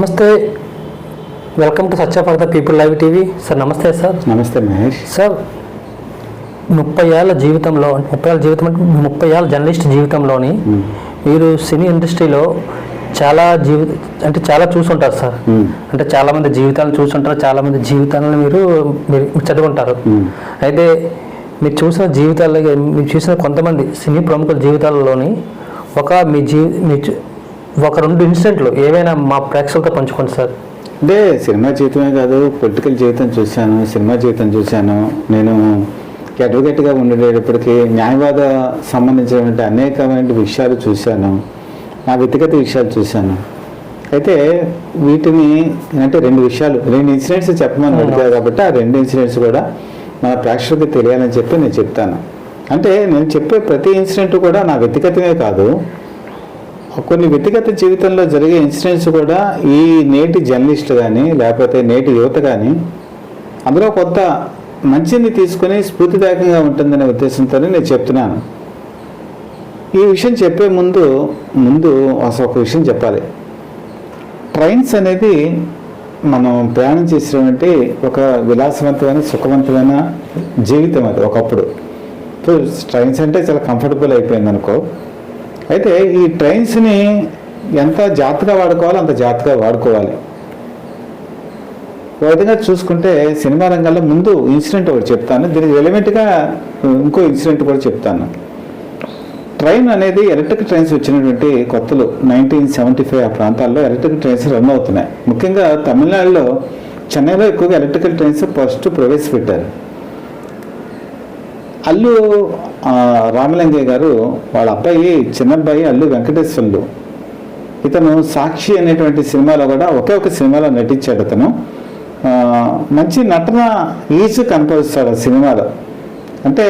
నమస్తే welcome to Satya for the people live TV sir నమస్తే sir నమస్తే Mahesh sir ముప్పై ఏళ్ళ జీవితంలో ముప్పై ఏళ్ళ జీవితం అంటే ముప్పై ఏళ్ళ జర్నలిస్ట్ జీవితంలోని. మీరు సినీ ఇండస్ట్రీలో చాలా జీవి అంటే చాలా చూసుంటారు సార్. అంటే చాలా మంది జీవితాలను చూసుంటారు చాలా మంది జీవితాలను మీరు మీరు చదువుంటారు మ్మ్. అయితే మీరు చూసిన జీవితాల్లో మీరు చూసిన కొంతమంది సినీ ప్రముఖుల జీవితాలలోని ఒక మీ జీ మీ ఒక రెండు ఇన్సిడెంట్లు ఏవైనా మా ప్రేక్షకులతో పంచుకోండి సార్. అంటే సినిమా జీవితమే కాదు పొలిటికల్ జీవితం చూశాను సినిమా జీవితం చూశాను. నేను అడ్వకేట్గా ఉండేటప్పటికీ న్యాయవాద సంబంధించినటువంటి అనేకమైన విషయాలు చూశాను. నా వ్యక్తిగత విషయాలు చూశాను. అయితే వీటిని అంటే రెండు విషయాలు రెండు ఇన్సిడెంట్స్ చెప్పమని అడిగారు కాబట్టి ఆ రెండు ఇన్సిడెంట్స్ కూడా మన ప్రేక్షకులకు తెలియాలని చెప్పి నేను చెప్తాను. అంటే నేను చెప్పే ప్రతి ఇన్సిడెంట్ కూడా నా వ్యక్తిగతమే కాదు కొన్ని వ్యక్తిగత జీవితంలో జరిగే ఇన్సిడెంట్స్ కూడా ఈ నేటి జర్నలిస్ట్ కానీ లేకపోతే నేటి యువత కానీ అందులో కొంత మంచిని తీసుకుని స్ఫూర్తిదాయకంగా ఉంటుందనే ఉద్దేశంతో నేను చెప్తున్నాను. ఈ విషయం చెప్పే ముందు ముందు అసలు ఒక విషయం చెప్పాలి. ట్రైన్స్ అనేది మనం ప్రయాణం చేసినటువంటి ఒక విలాసవంతమైన సుఖవంతమైన జీవితం అది ఒకప్పుడు. ట్రైన్స్ అంటే చాలా కంఫర్టబుల్ అయిపోయింది అనుకో అయితే ఈ ట్రైన్స్ని ఎంత జాగ్రత్తగా వాడుకోవాలో అంత జాగ్రత్తగా వాడుకోవాలి. ఒక విధంగా చూసుకుంటే సినిమా రంగంలో ముందు ఇన్సిడెంట్ ఒకటి చెప్తాను దీనికి రిలవెంట్గా ఇంకో ఇన్సిడెంట్ కూడా చెప్తాను. ట్రైన్ అనేది ఎలక్ట్రిక్ ట్రైన్స్ వచ్చినటువంటి కొత్తలు నైన్టీన్ సెవెంటీ ఫైవ్ ఆ ప్రాంతాల్లో ఎలక్ట్రిక్ ట్రైన్స్ రన్ అవుతున్నాయి. ముఖ్యంగా తమిళనాడులో చెన్నైలో ఎక్కువగా ఎలక్ట్రికల్ ట్రైన్స్ ఫస్ట్ ప్రవేశపెట్టారు. అల్లు రామలింగయ్య గారు వాళ్ళ అబ్బాయి చిన్న అబ్బాయి అల్లు వెంకటేశ్వర్లు. ఇతను సాక్షి అనేటువంటి సినిమాలో కూడా ఒకే ఒక సినిమాలో నటించాడు అతను. మంచి నటన ఈజీ కనపరుస్తాడు ఆ సినిమాలో. అంటే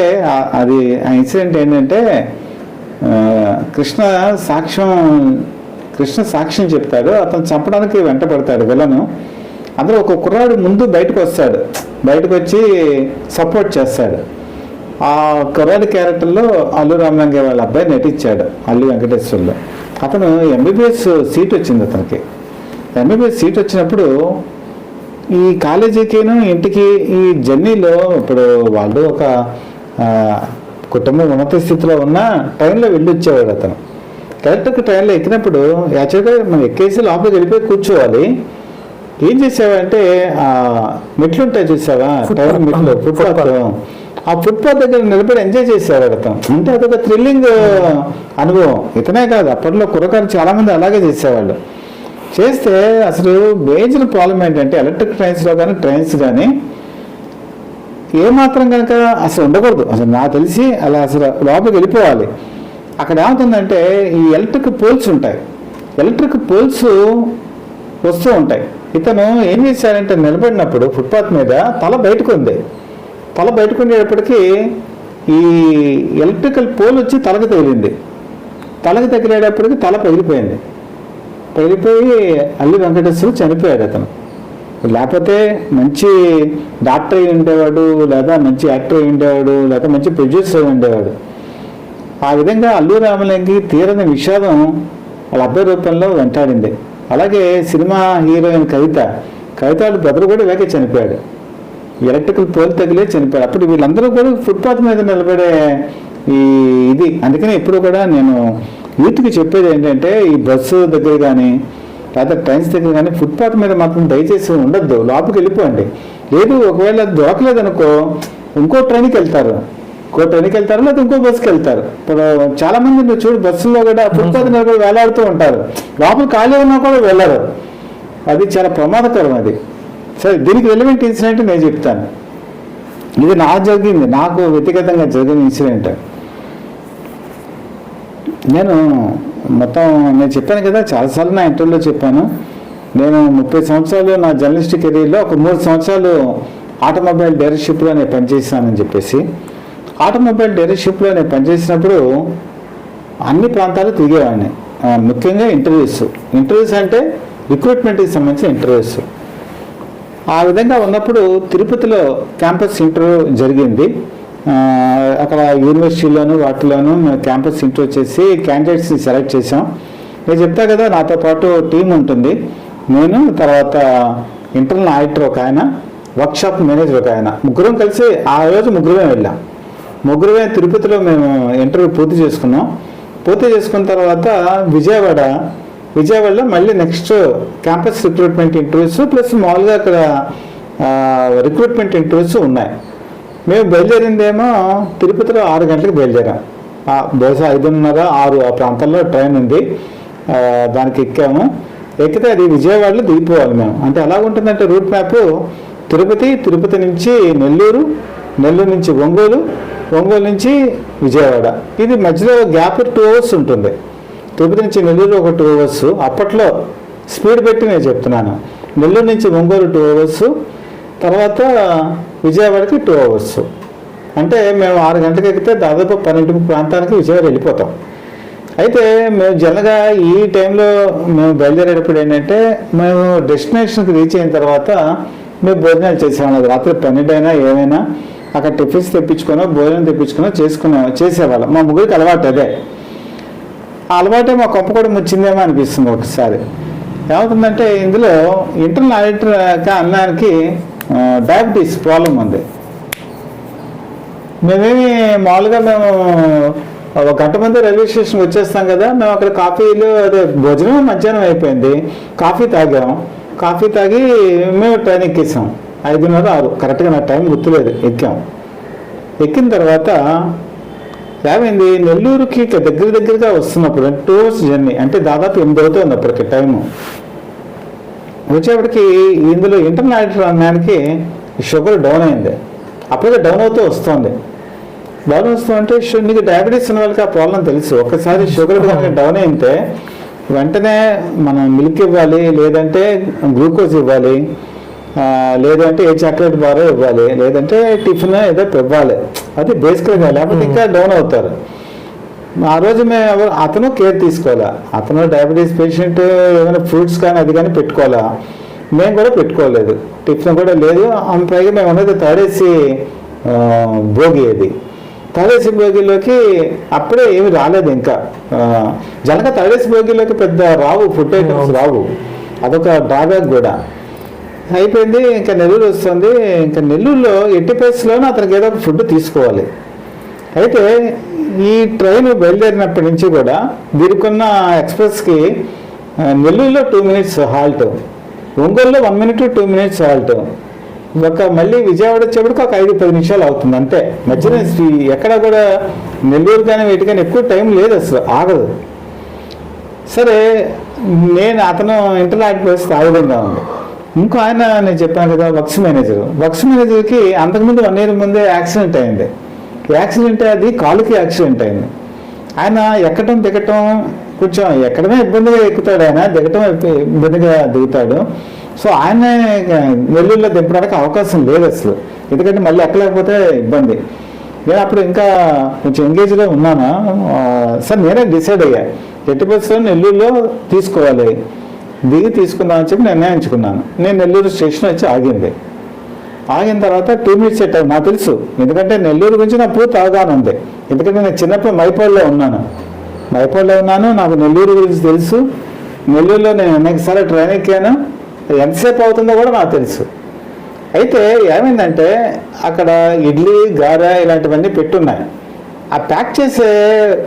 అది ఆ ఇన్సిడెంట్ ఏంటంటే కృష్ణ సాక్ష్యం కృష్ణ సాక్ష్యం చెప్తాడు అతను చంపడానికి వెంట పడతాడు విలను. అందులో ఒక కుర్రాడు ముందు బయటకు వస్తాడు. బయటకు వచ్చి సపోర్ట్ చేస్తాడు. ఆ కుర్రాడి క్యారెక్టర్లో అల్లు రామలింగయ్య వాళ్ళ అబ్బాయి నటించాడు అల్లు వెంకటేశ్వర్లో. అతను ఎంబీబీఎస్ సీట్ వచ్చింది అతనికి. ఎంబీబీఎస్ సీట్ వచ్చినప్పుడు ఈ కాలేజీకిను ఇంటికి ఈ జర్నీలో ఇప్పుడు వాళ్ళు ఒక కుటుంబం ఉన్నత స్థితిలో ఉన్న ట్రైన్లో వెళ్ళి వచ్చేవాడు అతను. కరెక్ట్గా ట్రైన్లో ఎక్కినప్పుడు యాక్చువల్గా మనం ఎక్కేసి లోపలికి వెళ్ళిపోయి కూర్చోవాలి. ఏం చేసావంటే ఆ మెట్లు ఉంటాయి చూసావా? ట్రైన్ మెట్లు ఫుట్పాత్ ఆ ఫుట్పాత్ దగ్గర నిలబడి ఎంజాయ్ చేశారు అతను. అంటే అదొక థ్రిల్లింగ్ అనుభవం. ఇతనే కాదు అప్పట్లో కుర్రకారు చాలా మంది అలాగే చేసేవాళ్ళు. చేస్తే అసలు మేజర్ ప్రాబ్లం ఏంటంటే ఎలక్ట్రిక్ ట్రైన్స్లో కానీ ట్రైన్స్ కానీ ఏమాత్రం కనుక అసలు ఉండకూడదు. అసలు నాకు తెలిసి అలా అసలు లోపలికి వెళ్ళిపోవాలి. అక్కడ ఏమవుతుందంటే ఈ ఎలక్ట్రిక్ పోల్స్ ఉంటాయి. ఎలక్ట్రిక్ పోల్స్ వస్తూ ఉంటాయి. ఇతను ఏం చేశాడంటే నిలబడినప్పుడు ఫుట్పాత్ మీద తల బయటకు ఉంది. తల బయటకు ఉండేటప్పటికీ ఈ ఎలక్ట్రికల్ పోల్ వచ్చి తలకు తగిలింది. తలకు తగిలేటప్పటికి తల పగిలిపోయింది. పగిలిపోయి అల్లి వెంకటేశ్వరు చనిపోయాడు అతను. లేకపోతే మంచి డాక్టర్ అయి ఉండేవాడు లేదా మంచి యాక్టర్ అయి ఉండేవాడు లేదా మంచి ప్రొడ్యూసర్ అయి ఉండేవాడు. ఆ విధంగా అల్లు రామలింగి తీరని విషాదం వాళ్ళ అబ్బాయి రూపంలో వెంటాడింది. అలాగే cinema heroine Kavitha Kavitha brother కూడా ఇలాగే చనిపోయాడు. ఎలక్ట్రికల్ పోల్ తగిలే చనిపోయారు. అప్పుడు వీళ్ళందరూ కూడా ఫుట్పాత్ మీద నిలబడే ఈ ఇది. అందుకనే ఎప్పుడు కూడా నేను యూత్కి చెప్పేది ఏంటంటే ఈ బస్సు దగ్గర కానీ లేదా ట్రైన్స్ దగ్గర కానీ ఫుట్పాత్ మీద మాత్రం దయచేసి ఉండొద్దు. లోపలికి వెళ్ళిపోండి. లేదు ఒకవేళ అది దొరకలేదనుకో ఇంకో ట్రైన్కి వెళ్తారు. ఇంకో ట్రైన్కి వెళ్తారు లేదా ఇంకో బస్సుకి వెళ్తారు. ఇప్పుడు చాలా మంది నువ్వు చూడు బస్సులో కూడా ఫుట్పాత్ మీద కూడా వేలాడుతూ ఉంటారు. లోపల ఖాళీ ఉన్నా కూడా వెళ్ళరు. అది చాలా ప్రమాదకరం అది. సరే దీనికి రెలివెంట్ ఇన్సిడెంట్ నేను చెప్తాను. ఇది నా జరిగింది నాకు వ్యక్తిగతంగా జరిగిన ఇన్సిడెంట్ నేను మొత్తం నేను చెప్పాను కదా చాలాసార్లు నా ఇంటర్వ్యూలో చెప్పాను. నేను ముప్పై సంవత్సరాలు నా జర్నలిస్ట్ కెరీర్లో ఒక మూడు సంవత్సరాలు ఆటోమొబైల్ డీలర్షిప్లో నేను పనిచేస్తానని చెప్పేసి ఆటోమొబైల్ డీలర్షిప్లో నేను పనిచేసినప్పుడు అన్ని ప్రాంతాలు తిరిగేవాడిని. ముఖ్యంగా ఇంటర్వ్యూస్. ఇంటర్వ్యూస్ అంటే రిక్రూట్మెంట్కి సంబంధించిన ఇంటర్వ్యూస్. ఆ విధంగా ఉన్నప్పుడు తిరుపతిలో క్యాంపస్ ఇంటర్వ్యూ జరిగింది. అక్కడ యూనివర్సిటీలోను వాటిలోను మేము క్యాంపస్ ఇంటర్వ్యూ చేసి క్యాండిడేట్స్ని సెలెక్ట్ చేసాం నేను చెప్తా కదా నాతో పాటు టీం ఉంటుంది. నేను తర్వాత ఇంటర్నల్ ఆడిటర్ ఒక ఆయన వర్క్షాప్ మేనేజర్ ఒక ఆయన. ముగ్గురం కలిసి ఆ రోజు ముగ్గురమే వెళ్ళాం. ముగ్గురమే తిరుపతిలో మేము ఇంటర్వ్యూ పూర్తి చేసుకున్నాం. పూర్తి చేసుకున్న తర్వాత విజయవాడ విజయవాడలో మళ్ళీ next campus recruitment interviews plus మామూలుగా అక్కడ రిక్రూట్మెంట్ ఇంటర్వ్యూస్ ఉన్నాయి. మేము బయలుదేరిందేమో తిరుపతిలో ఆరు గంటలకు బయలుదేరాం. బహుశా ఐదున్నర ఆరు ఆ ప్రాంతంలో ట్రైన్ ఉంది. దానికి ఎక్కాము. ఎక్కితే అది విజయవాడలో దిగిపోవాలి మేము. అంటే ఎలా ఉంటుందంటే రూట్ మ్యాప్ తిరుపతి తిరుపతి నుంచి నెల్లూరు నెల్లూరు నుంచి ఒంగోలు ఒంగోలు నుంచి విజయవాడ. ఇది మధ్యలో గ్యాప్ టూ అవర్స్ ఉంటుంది. తిరుపతి నుంచి నెల్లూరు ఒక టూ అవర్స్. అప్పట్లో స్పీడ్ పెట్టి నేను చెప్తున్నాను. నెల్లూరు నుంచి ఒంగోలు టూ అవర్స్ తర్వాత విజయవాడకి టూ అవర్స్. అంటే మేము ఆరు గంటలకు ఎక్కితే దాదాపు పన్నెండు ప్రాంతానికి విజయవాడ వెళ్ళిపోతాం. అయితే మేము జనగా ఈ టైంలో మేము బయలుదేరేటప్పుడు ఏంటంటే మేము డెస్టినేషన్కి రీచ్ అయిన తర్వాత మేము భోజనాలు చేసేవాళ్ళం. రాత్రి పన్నెండైనా ఏమైనా అక్కడ టిఫిన్స్ తెప్పించుకున్నా భోజనం తెప్పించుకున్నా చేసుకునే చేసేవాళ్ళం. మా ముగ్గురికి అలవాటు అదే. ఆ అలవాటే మా కొంప కూడా ముచ్చిందేమో అనిపిస్తుంది ఒకసారి. ఏమవుతుందంటే ఇందులో ఇంటర్నల్ ఆడిటర్ అన్నానికి డయాబెటీస్ ప్రాబ్లం ఉంది. మేమేమి మామూలుగా మేము ఒక గంట ముందు రైల్వే స్టేషన్ వచ్చేస్తాం కదా మేము అక్కడ కాఫీలు అదే భోజనం మధ్యాహ్నం అయిపోయింది. కాఫీ తాగాం. కాఫీ తాగి మేము ట్రైన్ ఎక్కేసాం. ఐదున్నర ఆరు. కరెక్ట్గా నా టైం గుర్తులేదు. ఎక్కాం. ఎక్కిన తర్వాత ఏమైంది? నెల్లూరుకి దగ్గర దగ్గరగా వస్తున్నప్పుడు టూ అవర్స్ జర్నీ అంటే దాదాపు ఎనిమిది అవుతుంది అప్పటికి టైము వచ్చేప్పటికి ఇందులో ఇంటర్నల్ అన్నానికి షుగర్ డౌన్ అయింది. అప్పటికే డౌన్ అవుతూ వస్తుంది. డౌన్ వస్తూ అంటే షు- నీకు డయాబెటీస్ ఉన్న వాళ్ళకి ఆ ప్రాబ్లం తెలుసు. ఒక్కసారి షుగర్ కనుక డౌన్ అయితే వెంటనే మనం మిల్క్ ఇవ్వాలి లేదంటే గ్లూకోజ్ ఇవ్వాలి. లేదంటే ఏ చాక్లెట్ బారో ఇవ్వాలి లేదంటే టిఫిన్ ఏదో ఇవ్వాలి. అది బేసికల్గా లేకపోతే ఇంకా డౌన్ అవుతారు. ఆ రోజు మేము అతను కేర్ తీసుకోవాలా? అతను డయాబెటీస్ పేషెంట్ ఏమైనా ఫ్రూట్స్ కానీ అది కానీ పెట్టుకోవాలా? మేము కూడా పెట్టుకోలేదు. టిఫిన్ కూడా లేదు. ఆమె పైగా మేము ఉన్నది తాడేసి భోగి అది. తాడేసి భోగిలోకి అప్పుడే ఏమి రాలేదు ఇంకా. జనక తాడేసి భోగిలోకి పెద్ద రావు ఫుడ్ ఐటమ్స్ రావు. అదొక డ్రాబ్యాక్ కూడా. అయిపోయింది ఇంకా నెల్లూరు వస్తుంది. ఇంకా నెల్లూరులో ఎట్టి పరిస్థితుల్లోనూ అతనికి ఏదో ఒక ఫుడ్ తీసుకోవాలి. అయితే ఈ ట్రైన్ బయలుదేరినప్పటి నుంచి కూడా దీనికున్న ఎక్స్ప్రెస్కి నెల్లూరులో టూ మినిట్స్ హాల్ట్ ఒంగోలులో one minute two minutes halt. ఒక మళ్ళీ విజయవాడ వచ్చేప్పటికి ఒక ఐదు పది నిమిషాలు అవుతుంది అంతే. మధ్యన ఎక్కడ కూడా నెల్లూరు కానీ వీటి కానీ ఎక్కువ టైం లేదు అసలు ఆగదు. సరే నేను అతను ఇంటర్లాట్ పరిస్థితి ఆ విధంగా ఉంది ఇంకో ఆయన నేను చెప్పాను కదా వర్క్స్ మేనేజర్. వర్క్స్ మేనేజర్కి అంతకుముందు వన్ ఇయర్ ముందే యాక్సిడెంట్ అయింది. యాక్సిడెంట్ అది కాలుకి యాక్సిడెంట్ అయింది. ఆయన ఎక్కటం దిగటం కొంచెం ఎక్కడమే ఇబ్బందిగా ఎక్కుతాడు ఆయన దిగటం ఇబ్బందిగా దిగుతాడు. సో ఆయన నెల్లూరులో దింపడానికి అవకాశం లేదు అసలు. ఎందుకంటే మళ్ళీ ఎక్కలేకపోతే ఇబ్బంది. నేను అప్పుడు ఇంకా కొంచెం ఎంగేజ్లో ఉన్నాను? సార్ నేనే డిసైడ్ అయ్యా. ఎట్టి బస్సులో నెల్లూరులో తీసుకోవాలి. దిగి తీసుకుందామని చెప్పి నిర్ణయించుకున్నాను. నేను నెల్లూరు స్టేషన్ వచ్చి ఆగింది. ఆగిన తర్వాత టూ మినిట్స్ సెట్ నాకు తెలుసు. ఎందుకంటే నెల్లూరు గురించి నా పూర్తి అవగాహన ఉంది. ఎందుకంటే నేను చిన్నప్పుడు మైపాడులో ఉన్నాను. మైపాడులో ఉన్నాను నాకు నెల్లూరు గురించి తెలుసు. నెల్లూరులో నేను అనేకసార్లు ట్రైన్ ఎక్కాను. ఎంతసేపు అవుతుందో కూడా నాకు తెలుసు. అయితే ఏమైందంటే అక్కడ ఇడ్లీ గారె ఇలాంటివన్నీ పెట్టున్నాయి. ఆ ప్యాక్ చేసే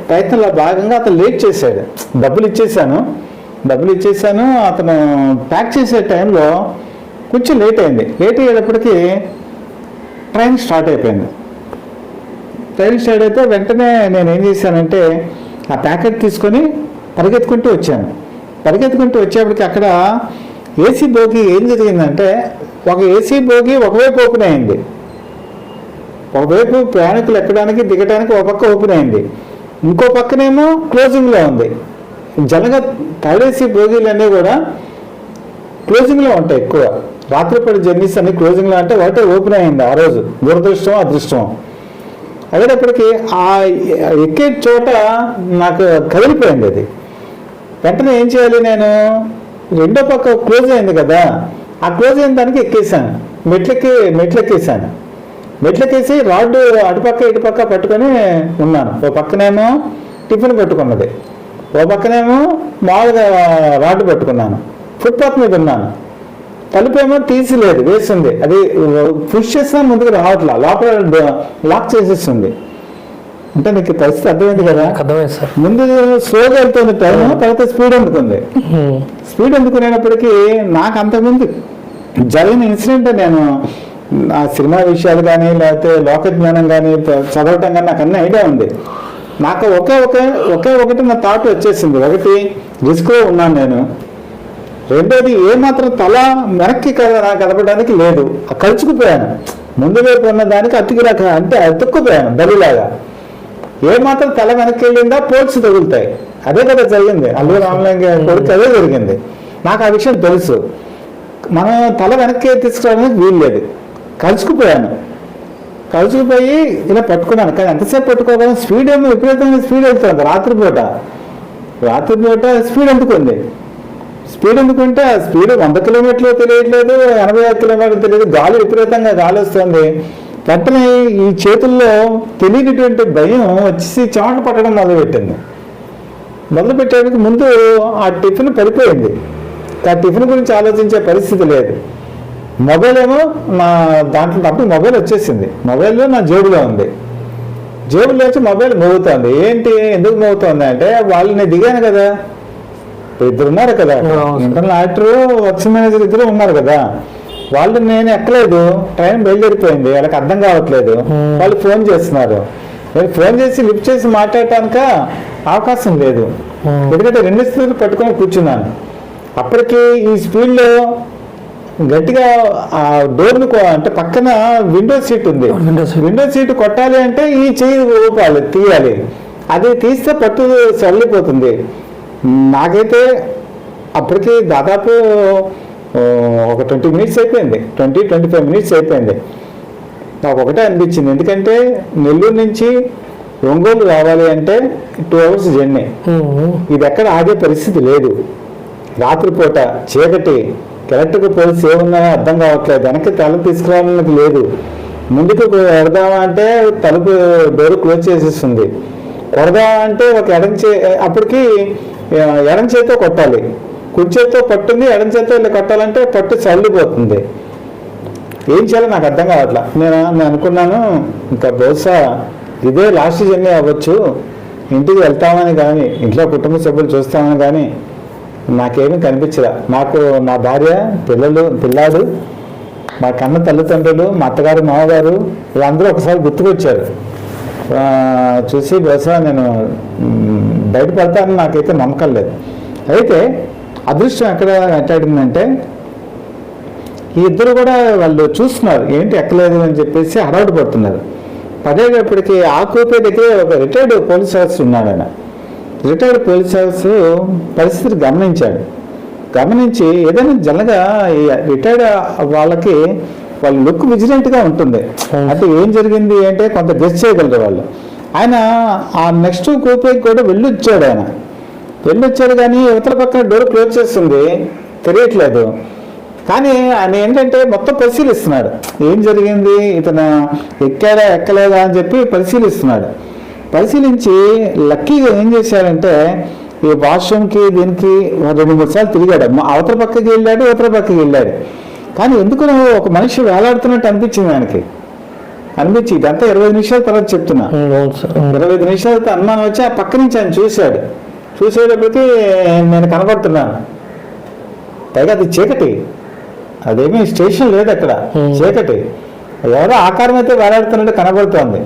ప్రయత్నంలో భాగంగా అతను లేట్ చేశాడు. డబ్బులు ఇచ్చేసాను. డబ్బులు ఇచ్చేసాను అతను ప్యాక్ చేసే టైంలో కొంచెం లేట్ అయింది. లేట్ అయ్యేటప్పటికి ట్రైన్ స్టార్ట్ అయిపోయింది. ట్రైన్ స్టార్ట్ అయితే వెంటనే నేను ఏం చేశానంటే ఆ ప్యాకెట్ తీసుకొని పరిగెత్తుకుంటూ వచ్చాను. పరిగెత్తుకుంటూ వచ్చేప్పటికి అక్కడ ఏసీ బోగి ఏం జరిగిందంటే ఒక ఏసీ బోగి ఒకవైపు ఓపెన్ అయింది. ఒకవైపు ప్రయాణికులు ఎక్కడానికి దిగడానికి ఒక పక్క ఓపెన్ అయింది. ఇంకో పక్కనేమో క్లోజింగ్లో ఉంది. జనగా థర్డ్ బోగీలు అన్నీ కూడా క్లోజింగ్లో ఉంటాయి ఎక్కువ. రాత్రిపూట జర్నీస్ అన్ని క్లోజింగ్లో అంటే ఒకటే ఓపెన్ అయింది ఆ రోజు. దురదృష్టం అదృష్టం అయ్యేటప్పటికి ఆ ఎక్కే చోట నాకు కదిలిపోయింది అది. వెంటనే ఏం చేయాలి నేను? రెండో పక్క క్లోజ్ అయింది కదా. ఆ క్లోజ్ అయిన దానికి ఎక్కేసాను. మెట్లెక్కి మెట్లెక్కేసాను. మెట్లెక్కేసి రాడ్డు అటుపక్క ఇటుపక్క పట్టుకొని ఉన్నాను. ఓ పక్కనేమో టిఫిన్ పెట్టుకున్నది. ఓ పక్కనేమో మామూలుగా రాడ్డు పట్టుకున్నాను. ఫుట్పాత్ మీద ఉన్నాను. తలుపేమో తీసిలేదు వేసింది అది పుష్ చేసినా ముందుకు రావట్లా లోపల లాక్ చేసేస్తుంది. అంటే నీకు పరిస్థితి అర్థమైంది కదా? అర్థమైంది సార్. ముందు స్లోగా వెళ్తుంది టైం తర్వాత స్పీడ్ అందుకుంది. స్పీడ్ అందుకునేటప్పటికీ నాకు అంతకుముందు జరిగిన ఇన్సిడెంట్ నేను ఆ సినిమా విషయాలు కానీ లేకపోతే లోక జ్ఞానం కానీ చదవటం కానీ నాకు అన్ని ఐడియా ఉంది. నాకు ఒకే ఒకే ఒకే ఒకటి నా థాట్ వచ్చేసింది. ఒకటి రిస్క్లో ఉన్నాను నేను. రెండోది ఏమాత్రం తల వెనక్కి కద- కదపడానికి లేదు. కలుచుకుపోయాను. ముందు వైపు ఉన్న దానికి అతికి రక అంటే అతుక్కుపోయాను బలిలాగా. ఏమాత్రం తల వెనక్కి వెళ్ళిందా పోల్స్ తగులుతాయి. అదే కదా జరిగింది. అల్లు రామలింగ కొడుకు అదే జరిగింది. నాకు ఆ విషయం తెలుసు. మనం తల వెనక్కి తీసుకురావడానికి వీలు లేదు కలుసుకుపోయాను. కలుసుకుపోయి ఇలా పట్టుకున్నాను. కానీ ఎంతసేపు పట్టుకోగలను స్పీడ్ ఏమో విపరీతంగా స్పీడ్ వెళ్తుంది రాత్రిపూట రాత్రిపూట స్పీడ్ ఎందుకుంది? స్పీడ్ ఎందుకంటే ఆ స్పీడ్ వంద కిలోమీటర్లు తెలియట్లేదు ఎనభై ఐదు కిలోమీటర్లు తెలియదు. గాలి విపరీతంగా గాలి వస్తుంది. వెంటనే ఈ చేతుల్లో తెలియనటువంటి భయం వచ్చేసి చెమట పట్టడం మొదలుపెట్టింది. మొదలుపెట్టేందుకు ముందు ఆ టిఫిన్ పడిపోయింది. ఆ టిఫిన్ గురించి ఆలోచించే పరిస్థితి లేదు. మొబైల్ ఏమో నా దాంట్లో అప్పుడు మొబైల్ వచ్చేసింది. మొబైల్లో నా జేబులో ఉంది. జేబులో వచ్చి మొబైల్ మోగుతోంది. ఏంటి? ఎందుకు మోగుతోంది అంటే వాళ్ళు నేను దిగాను కదా. ఇద్దరు ఉన్నారు కదా. ఇంటర్నల్ ఆడిటర్ వర్క్స్ మేనేజర్ ఇద్దరు ఉన్నారు కదా. వాళ్ళు నేను ఎక్కలేదు. ట్రైన్ బయలుదేరిపోయింది. వాళ్ళకి అర్థం కావట్లేదు. వాళ్ళు ఫోన్ చేస్తున్నారు. నేను ఫోన్ చేసి లిఫ్ట్ చేసి మాట్లాడటానిక అవకాశం లేదు. ఎందుకంటే రెండు స్థితులు పట్టుకొని కూర్చున్నాను. అప్పటికి ఈ స్పీడ్లో గట్టిగా ఆ డోర్ను కొ- అంటే పక్కన విండో సీట్ ఉంది. విండో సీట్ కొట్టాలి అంటే ఈ చెయ్యి ఊపాలి తీయాలి. అది తీస్తే పట్టు చల్లిపోతుంది. నాకైతే అప్పటికి దాదాపు ఒక ట్వంటీ మినిట్స్ అయిపోయింది. ట్వంటీ ట్వంటీ ఫైవ్ మినిట్స్ అయిపోయింది. నాకు ఒకటే అనిపించింది. ఎందుకంటే నెల్లూరు నుంచి ఒంగోలు రావాలి అంటే టూ అవర్స్ జర్నీ. ఇది ఎక్కడ ఆగే పరిస్థితి లేదు. రాత్రిపూట చీకటి కరెక్ట్గా పోలీస్ ఏమున్నాయో అర్థం కావట్లేదు. వెనక్కి తలుపు తీసుకురావడానికి లేదు. ముందుకు వెడదామా అంటే తలుపు డోర్ క్లోజ్ చేసేస్తుంది. కొడదామా అంటే ఒక ఎడం చే అప్పటికి ఎడం చేతితో కొట్టాలి. కుడి చేతితో పట్టుంది ఎడం చేతితో ఇలా కొట్టాలంటే పట్టు చల్లిపోతుంది. ఏం చేయాలో నాకు అర్థం కావట్లా. నేను నేను అనుకున్నాను ఇంకా బహుశా ఇదే లాస్ట్ జర్నీ అవ్వచ్చు. ఇంటికి వెళ్తామని కానీ ఇంట్లో కుటుంబ సభ్యులు చూస్తామని కానీ నాకేమీ కనిపించదా నాకు నా భార్య పిల్లలు పిల్లాడు మా కన్న తల్లిదండ్రులు మా అత్తగారు మామగారు వీళ్ళందరూ ఒకసారి గుర్తుకొచ్చారు. చూసి బహుశా నేను బయటపడతానని నాకైతే నమ్మకం లేదు. అయితే అదృష్టం ఎక్కడ వెంటాడిందంటే ఈ ఇద్దరు కూడా వాళ్ళు చూస్తున్నారు. ఏంటి ఎక్కలేదు అని చెప్పేసి హడావుడి పడుతున్నారు. పడేటప్పటికి ఆ కూపే దగ్గర ఒక రిటైర్డ్ పోలీస్ ఆఫీసర్ ఉన్నాడు ఆయన. రిటైర్డ్ పోలీస్ ఆఫీసర్ పరిస్థితిని గమనించాడు. గమనించి ఏదైనా జనగా ఈ రిటైర్డ్ వాళ్ళకి వాళ్ళ లుక్ విజిలెంట్గా ఉంటుంది. అంటే ఏం జరిగింది అంటే కొంత గెస్ట్ చేయగలరు వాళ్ళు. ఆయన ఆ నెక్స్ట్ కూపేకి కూడా వెళ్ళొచ్చాడు ఆయన. వెళ్ళొచ్చాడు కానీ ఇవతల పక్కన డోర్ క్లోజ్ చేస్తుంది. తెలియట్లేదు. కానీ ఆయన ఏంటంటే మొత్తం పరిశీలిస్తున్నాడు. ఏం జరిగింది? ఇతను ఎక్కాడా ఎక్కలేదా అని చెప్పి పరిశీలిస్తున్నాడు. పరిశీలించి లక్కీగా ఏం చేశాడంటే ఈ వాష్రూమ్కి దీనికి రెండు మూడు సార్లు తిరిగాడు. అవతల పక్కకి వెళ్ళాడు అవతల పక్కకి వెళ్ళాడు. కానీ ఎందుకు ఒక మనిషి వేలాడుతున్నట్టు అనిపించింది ఆయనకి? అనిపించి ఇదంతా ఇరవై నిమిషాల తర్వాత చెప్తున్నా. ఇరవై ఐదు నిమిషాలతో అనుమానం వచ్చి ఆ పక్క నుంచి ఆయన చూశాడు. చూసేటప్పటికి నేను కనబడుతున్నాను. పైగా అది చీకటి. అదేమీ స్టేషన్ లేదు అక్కడ. చీకటి. ఎవరో ఆకారం అయితే వేలాడుతున్నట్టు కనబడుతోంది.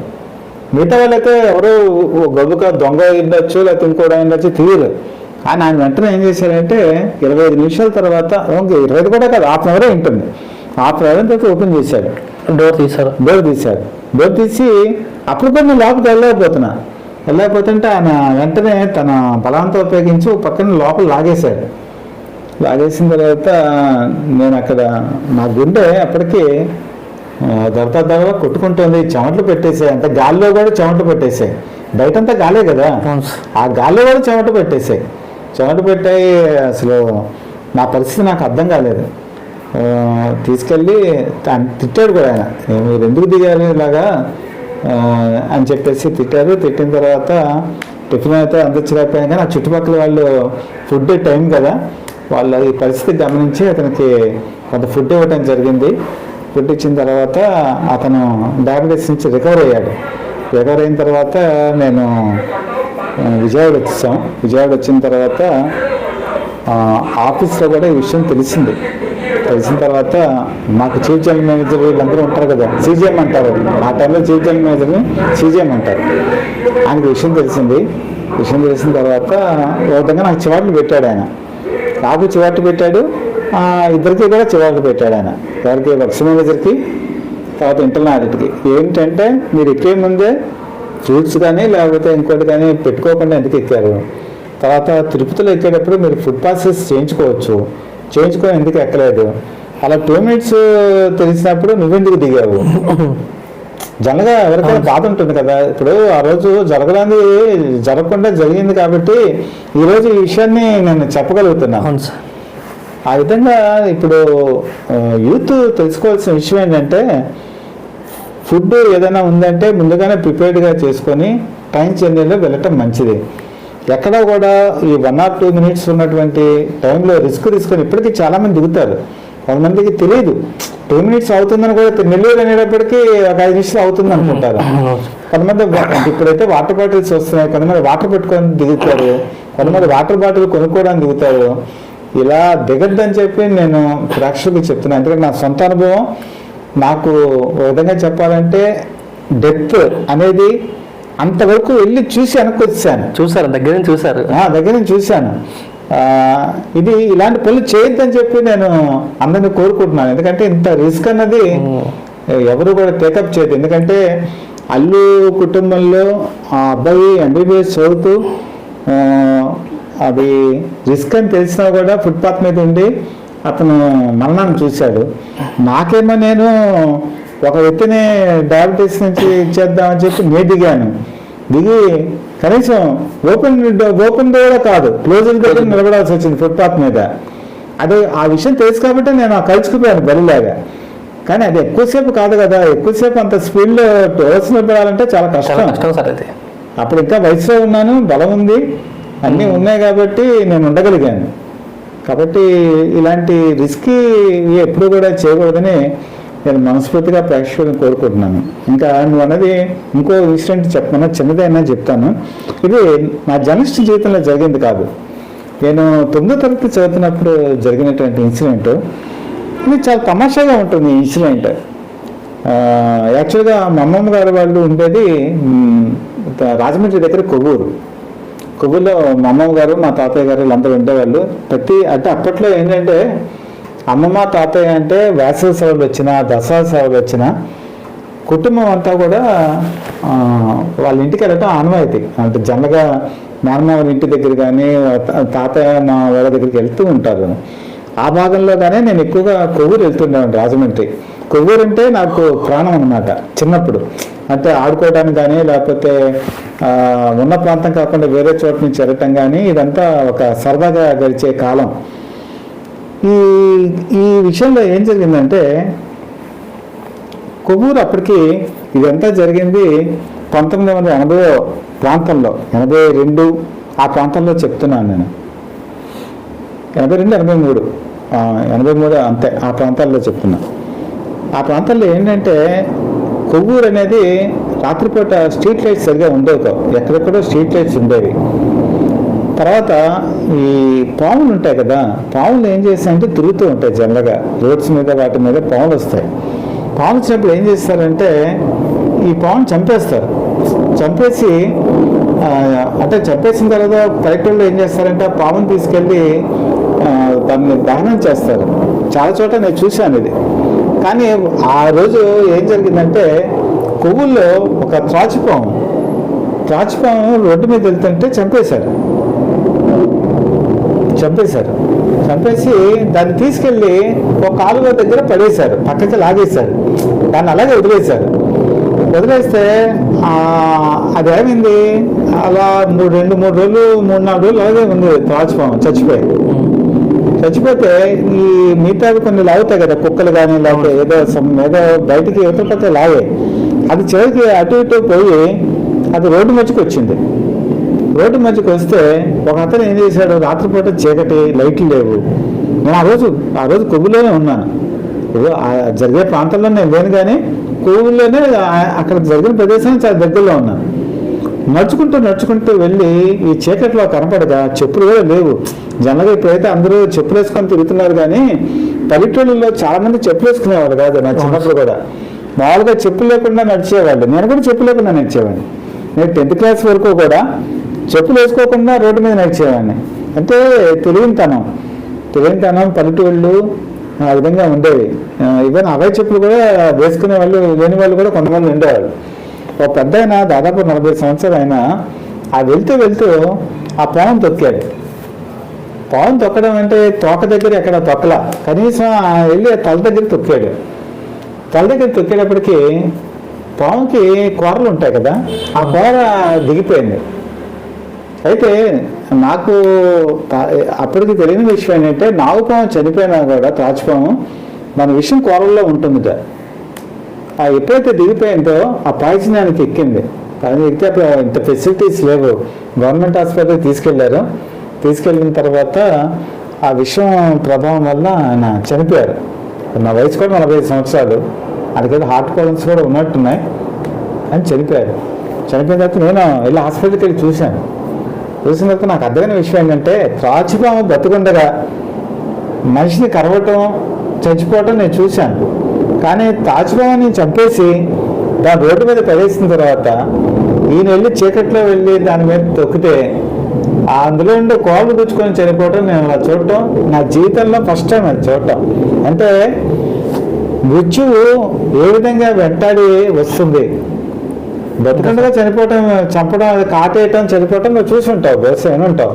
మిగతా వాళ్ళైతే ఎవరో గొప్పక దొంగ ఉండొచ్చు లేకపోతే ఇంకోటి ఉండొచ్చు తీయరు. కానీ ఆయన వెంటనే ఏం చేశాడంటే ఇరవై ఐదు నిమిషాల తర్వాత ఇరవై ఐదు కూడా కాదు హాఫ్ అన్ అవరే ఉంటుంది. హాఫ్ అన్ అవర్ తర్వాత ఓపెన్ చేశాడు డోర్ తీసారు డోర్ తీశారు. డోర్ తీసి అప్పుడు కూడా నేను లోపలికి వెళ్ళలేకపోతున్నా. వెళ్ళలేకపోతుంటే ఆయన వెంటనే తన బలాంతో ఉపయోగించి పక్కన లోపల లాగేశాడు లాగేసిన తర్వాత నేను అక్కడ నా గుండె అప్పటికి దడతా దడవ కొట్టుకుంటుంది చెమటలు పెట్టేసాయి. అంటే గాల్లో కూడా చెమటలు పెట్టేసాయి. బయటంతా గాలే కదా. ఆ గాల్లో కూడా చెమట పెట్టేసాయి. చెమట పెట్టాయి అసలు నా పరిస్థితి నాకు అర్థం కాలేదు. తీసుకెళ్ళి తిట్టాడు కూడా ఆయన. "ఏ, మీరు ఎందుకు దిగారు ఇలాగా? అని చెప్పేసి తిట్టారు తిట్టిన తర్వాత టిఫిన్ అయితే అందించలేకపోయాను. కానీ ఆ చుట్టుపక్కల వాళ్ళు ఫుడ్ టైం కదా. వాళ్ళ ఈ పరిస్థితి గమనించి అతనికి కొంత ఫుడ్ ఇవ్వడం జరిగింది. ఫుడ్ ఇచ్చిన తర్వాత అతను డయాబెటీస్ నుంచి రికవర్ అయ్యాడు. రికవర్ అయిన తర్వాత నేను విజయవాడ వచ్చాం. విజయవాడ వచ్చిన తర్వాత ఆఫీస్లో కూడా ఈ విషయం తెలిసింది. తెలిసిన తర్వాత మాకు చీఫ్ జనరల్ మేనేజర్ వీళ్ళందరూ ఉంటారు కదా సీజీఎం అంటారు. ఆ టైంలో చీఫ్ జనరల్ మేనేజర్ని సీజీఎం అంటారు. ఆయన విషయం తెలిసింది. విషయం తెలిసిన తర్వాత ఒక విధంగా నాకు చివాట్లు పెట్టాడు ఆయన. నాకు చివాట్లు పెట్టాడు. ఆ, ఇద్దరికి కూడా చివాట్లు పెట్టాడు ఆయన. ఎవరికి? వర్క్స్ మేనేజర్కి తర్వాత ఇంటర్నల్ ఆడిట్కి ఏంటంటే మీరు ఎక్కే ముందే ఫ్రూట్స్ కానీ లేకపోతే ఇంకోటి కానీ పెట్టుకోకుండా ఎందుకు ఎక్కారు? తర్వాత తిరుపతిలో ఎక్కేటప్పుడు మీరు ఫుడ్ పాసెస్ చేయించుకోవచ్చు. చేయించుకొని ఎందుకు ఎక్కలేదు? అలా టూ మినిట్స్ తెలిసినప్పుడు నువ్వెందుకు దిగావు? జనగా ఎవరికైనా బాధ ఉంటుంది కదా. ఇప్పుడు ఆ రోజు జరగడానికి జరగకుండా జరిగింది కాబట్టి ఈరోజు ఈ విషయాన్ని నేను చెప్పగలుగుతున్నాను ఆ విధంగా ఇప్పుడు యూత్ తెలుసుకోవాల్సిన విషయం ఏంటంటే ఫుడ్ ఏదైనా ఉందంటే ముందుగానే ప్రిపేర్డ్గా చేసుకొని టైం జర్నీలో వెళ్ళటం మంచిది. ఎక్కడ కూడా ఈ వన్ ఆర్ టూ మినిట్స్ ఉన్నటువంటి టైంలో రిస్క్ తీసుకొని ఇప్పటికీ చాలామంది దిగుతారు. కొంతమందికి తెలియదు. టూ మినిట్స్ అవుతుందని కూడా నెల్లూరు అనేటప్పటికీ ఒక ఐదు నిమిషాలు అవుతుంది అనుకుంటారు కొంతమంది ఇప్పుడైతే వాటర్ బాటిల్స్ వస్తున్నాయి. కొంతమంది వాటర్ పెట్టుకొని దిగుతారు. కొంతమంది వాటర్ బాటిల్ కొనుక్కోవడానికి దిగుతారు. ఇలా దిగద్దని చెప్పి నేను ప్రేక్షకులకు చెప్తున్నాను ఎందుకంటే నా సొంత అనుభవం. నాకు ఒక విధంగా చెప్పాలంటే డెత్ అనేది అంతవరకు వెళ్ళి చూసి వెనక్కి వచ్చాను. చూసారు దగ్గర నుంచి చూసారు. దగ్గర నుంచి చూశాను. ఇది ఇలాంటి పనులు చేయొద్దని చెప్పి నేను అందరిని కోరుకుంటున్నాను. ఎందుకంటే ఇంత రిస్క్ అన్నది ఎవరు కూడా టేకప్ చేయదు. ఎందుకంటే అల్లు కుటుంబంలో ఆ అబ్బాయి ఎంబీబీఎస్ చదువుతూ అది రిస్క్ అని తెలిసినా కూడా ఫుట్పాత్ మీద ఉండి అతను మరణాన్ని చూశాడు. నాకేమో నేను ఒక వ్యక్తిని డయాబెటీస్ నుంచి ఇచ్చేద్దామని చెప్పి నే దిగాను. దిగి కనీసం ఓపెన్ ఓపెన్ కూడా కాదు క్లోజ్ దగ్గర నిలబడాల్సి వచ్చింది ఫుట్పాత్ మీద. అదే ఆ విషయం తెలుసు కాబట్టి నేను ఆ కలుసుకుపోయాను బలిలాగా కానీ అది ఎక్కువసేపు కాదు కదా ఎక్కువసేపు అంత స్పీడ్లో డోర్స్ నిలబడాలంటే చాలా కష్టం. కష్టం సార్ అయితే అప్పుడు ఇంకా వయసులో ఉన్నాను బలం ఉంది. అన్నీ ఉన్నాయి కాబట్టి నేను ఉండగలిగాను. కాబట్టి ఇలాంటి రిస్క్ ఎప్పుడు కూడా చేయకూడదని నేను మనస్ఫూర్తిగా ప్రేక్షకులను కోరుకుంటున్నాను. ఇంకా నువ్వు అన్నది ఇంకో ఇన్సిడెంట్ చెప్పమన్నా చిన్నదైనా చెప్తాను. ఇది నా జర్నలిస్ట్ జీవితంలో జరిగింది కాదు. నేను తొమ్మిదో తరగతి చదువుతున్నప్పుడు జరిగినటువంటి ఇన్సిడెంట్. ఇది చాలా తమాషాగా ఉంటుంది ఈ ఇన్సిడెంట్. యాక్చువల్గా మా అమ్మమ్మ గారు వాళ్ళు ఉండేది రాజమండ్రి దగ్గర కొవ్వూరు. కొవ్వూరులో మా అమ్మమ్మ గారు మా తాతయ్య గారు వీళ్ళంతా ఉండేవాళ్ళు. ప్రతి అంటే అప్పట్లో ఏంటంటే అమ్మమ్మ తాతయ్య అంటే వేసవి సెలవులు వచ్చినా దసరా సెలవులు వచ్చినా కుటుంబం అంతా కూడా వాళ్ళ ఇంటికి వెళ్ళటం ఆనవాయితీ. అంటే జనరల్గా నాన్నమ్మ వాళ్ళ ఇంటి దగ్గర కానీ తాతయ్య మా వాళ్ళ దగ్గరికి వెళ్తూ ఉంటారు. ఆ భాగంలో కానీ నేను ఎక్కువగా కొవ్వూరు వెళ్తుండేవాడిని రాజమండ్రి. కొవ్వూరు అంటే నాకు ప్రాణం అనమాట చిన్నప్పుడు. అంటే ఆడుకోవడానికి కానీ లేకపోతే ఉన్న ప్రాంతం కాకుండా వేరే చోట నుంచి వెళ్ళటం కానీ ఇదంతా ఒక సరదాగా గడిచే కాలం. ఈ ఈ విషయంలో ఏం జరిగిందంటే కొవ్వూరు అప్పటికి ఇదంతా జరిగింది పంతొమ్మిది వందల ఎనభై ప్రాంతంలో ఎనభై రెండు ఆ ప్రాంతంలో చెప్తున్నాను నేను. ఎనభై రెండు ఎనభై మూడు ఎనభై మూడు అంతే ఆ ప్రాంతాల్లో చెప్తున్నాను ఆ ప్రాంతంలో ఏంటంటే కొవ్వూరు అనేది రాత్రిపూట స్ట్రీట్ లైట్స్ సరిగా ఉండేవి కావు. ఎక్కడెక్కడో స్ట్రీట్ లైట్స్ ఉండేవి. తర్వాత ఈ పాములు ఉంటాయి కదా పాములు ఏం చేస్తాయంటే తిరుగుతూ ఉంటాయి జనరల్గా. రోడ్స్ మీద వాటి మీద పాములు వస్తాయి. పాములు వచ్చినప్పుడు ఏం చేస్తారంటే ఈ పాము చంపేస్తారు. చంపేసి అంటే చంపేసిన తర్వాత పల్లెటూళ్ళు ఏం చేస్తారంటే ఆ పాముని తీసుకెళ్ళి దాన్ని దహనం చేస్తారు. చాలా చోట నేను చూశాను ఇది. కానీ ఆ రోజు ఏం జరిగిందంటే కొవ్వుల్లో ఒక త్రాచిపాము త్రాచిపాము రోడ్డు మీద వెళ్తుంటే చంపేశారు. చంపేశారు. చంపేసి దాన్ని తీసుకెళ్ళి ఒక కాలువ దగ్గర పడేశారు. పక్కకి లాగేశారు. దాన్ని అలాగే వదిలేశారు. వదిలేస్తే అది ఏమైంది? అలా మూడు రెండు మూడు రోజులు మూడు నాలుగు రోజులు అలాగే ఉంది త్రాచిపాము చచ్చిపోయి. చచ్చిపోతే ఈ మిగతావి కొన్ని లాగుతాయి కదా కుక్కలు కానీ లేకపోతే ఏదో ఏదో బయటికి ఎదురుపోతే లాగే. అది చివరికి అటు ఇటు పోయి అది రోడ్డు మధ్యకి వచ్చింది. రోడ్డు మధ్యకి వస్తే ఒక అతను ఏం చేశాడు? రాత్రిపూట చీకటి లైట్లు లేవు. నేను ఆ రోజు ఆ రోజు కొవ్వులోనే ఉన్నాను ఏదో జరిగే ప్రాంతంలో నేను లేను కానీ కొవ్వులోనే అక్కడ జరిగిన ప్రదేశానికి చాలా దగ్గరలో ఉన్నాను నడుచుకుంటూ నడుచుకుంటూ వెళ్ళి ఈ చీకట్లో కనపడదా చెప్పులు కూడా లేవు. జనరల్గా ఇప్పుడైతే అందరూ చెప్పులు వేసుకొని తిరుగుతున్నారు కానీ పల్లెటూళ్ళలో చాలా మంది చెప్పులు వేసుకునేవాళ్ళు కాదు నా చిన్నప్పుడు కూడా. మామూలుగా చెప్పులు లేకుండా నడిచేవాళ్ళు. నేను కూడా చెప్పులు లేకుండా నడిచేవాడిని. నేను టెన్త్ క్లాస్ వరకు కూడా చెప్పులు వేసుకోకుండా రోడ్డు మీద నడిచేవాడిని. అంటే తెలియనితనం తెలియనితనం పల్లెటూళ్ళు ఆ విధంగా ఉండేవి. ఈవెన్ అవే చెప్పులు కూడా వేసుకునే వాళ్ళు లేని వాళ్ళు కూడా కొంతమంది ఉండేవాళ్ళు. ఒక పెద్ద ఆయన దాదాపు నలభై సంవత్సరాలు ఆయన ఆ వెళ్తూ వెళ్తూ ఆ పాము తొక్కాడు. పాము తొక్కడం అంటే తోక దగ్గర ఎక్కడ తొక్కల. కనీసం ఆ వెళ్ళి తల దగ్గర తొక్కాడు. తల దగ్గర తొక్కేటప్పటికి పాముకి కూరలు ఉంటాయి కదా ఆ కూర దిగిపోయింది. అయితే నాకు అప్పటికి తెలియని విషయం ఏంటంటే నాగుపాము చనిపోయినా కూడా త్రాచుపాము మన విషయం కూరల్లో ఉంటుందిట. ఆ ఎప్పుడైతే దిగిపోయిందో ఆ పాయిజనానికి ఎక్కింది. అది ఎక్కితే అప్పుడు ఇంత ఫెసిలిటీస్ లేవు. గవర్నమెంట్ హాస్పిటల్కి తీసుకెళ్ళారు. తీసుకెళ్ళిన తర్వాత ఆ విషయం ప్రభావం వల్ల ఆయన చనిపోయారు. నా వయసు కూడా నలభై ఐదు సంవత్సరాలు. అందుకే హార్ట్ ప్రాబ్లమ్స్ కూడా ఉన్నట్టున్నాయి. అని చనిపోయారు. చనిపోయిన తర్వాత నేను వెళ్ళి హాస్పిటల్కి వెళ్ళి చూశాను. చూసిన తర్వాత నాకు అర్థమైన విషయం ఏంటంటే త్రాచుపాము బతుకుండగా మనిషిని కరవటం చచ్చిపోవటం నేను చూశాను. కానీ తాజ్మహల్ని చంపేసి దాని రోడ్డు మీద పడేసిన తర్వాత ఈయన వెళ్ళి చీకట్లో వెళ్ళి దాని మీద తొక్కితే ఆ అందులో ఉండే కోళ్ళు గుచ్చుకొని చనిపోవటం నేను అలా చూడటం నా జీవితంలో ఫస్ట్ టైం అది చూడటం. అంటే మృత్యువు ఏ విధంగా వెంటాడి వస్తుంది? బతుకుండగా చనిపోవటం చంపడం అది కాటేయటం చనిపోవటం నువ్వు చూసి ఉంటావు బహుశా వినుంటావు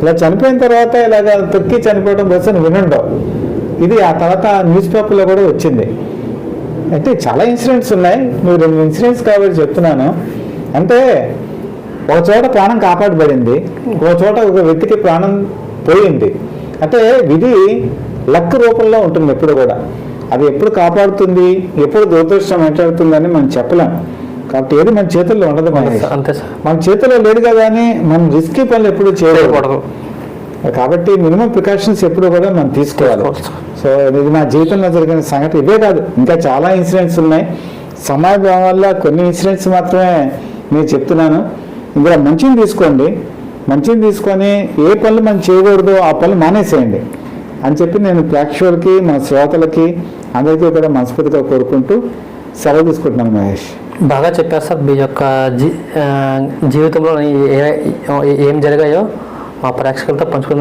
ఇలా చనిపోయిన తర్వాత ఇలాగ తొక్కి చనిపోవడం బహుశా నువ్వు వినుండవు. ఇది ఆ తర్వాత న్యూస్ పేపర్లో కూడా వచ్చింది. అంటే చాలా ఇన్సిడెంట్స్ ఉన్నాయి. నువ్వు రెండు ఇన్సిడెంట్స్ కాబట్టి చెప్తున్నాను. అంటే ఒక చోట ప్రాణం కాపాడబడింది. ఒక చోట ఒక వ్యక్తికి ప్రాణం పోయింది. అంటే విధి లక్ రూపంలో ఉంటుంది ఎప్పుడు కూడా. అది ఎప్పుడు కాపాడుతుంది ఎప్పుడు దురదృష్టం వెంటాడుతుందని మనం చెప్పలేం. కాబట్టి ఏది మన చేతుల్లో ఉండదు మన మన చేతిలో లేదు కదా అని మనం రిస్కీ పనులు ఎప్పుడు చేయకూడదు. కాబట్టి మినిమం ప్రికాషన్స్ ఎప్పుడు కూడా మనం తీసుకోవాలి. సో ఇది నా జీవితంలో జరిగిన సంగతి ఇవే కాదు ఇంకా చాలా ఇన్సిడెంట్స్ ఉన్నాయి. సమాజం వల్ల కొన్ని ఇన్సిడెంట్స్ మాత్రమే నేను చెప్తున్నాను. ఇందులో మంచిని తీసుకోండి. మంచిని తీసుకొని ఏ పనులు మనం చేయకూడదో ఆ పనులు మానేసేయండి. అని చెప్పి నేను ప్రేక్షకులకి మా శ్రోతలకి అందరికీ కూడా మనస్ఫూర్తిగా కోరుకుంటూ సెలవు తీసుకుంటున్నాను మహేష్. బాగా చెప్పారు సార్ మీ యొక్క జీ జీవితంలో ఏం జరిగాయో. మా ప్రేక్షకులతో పంచుకుని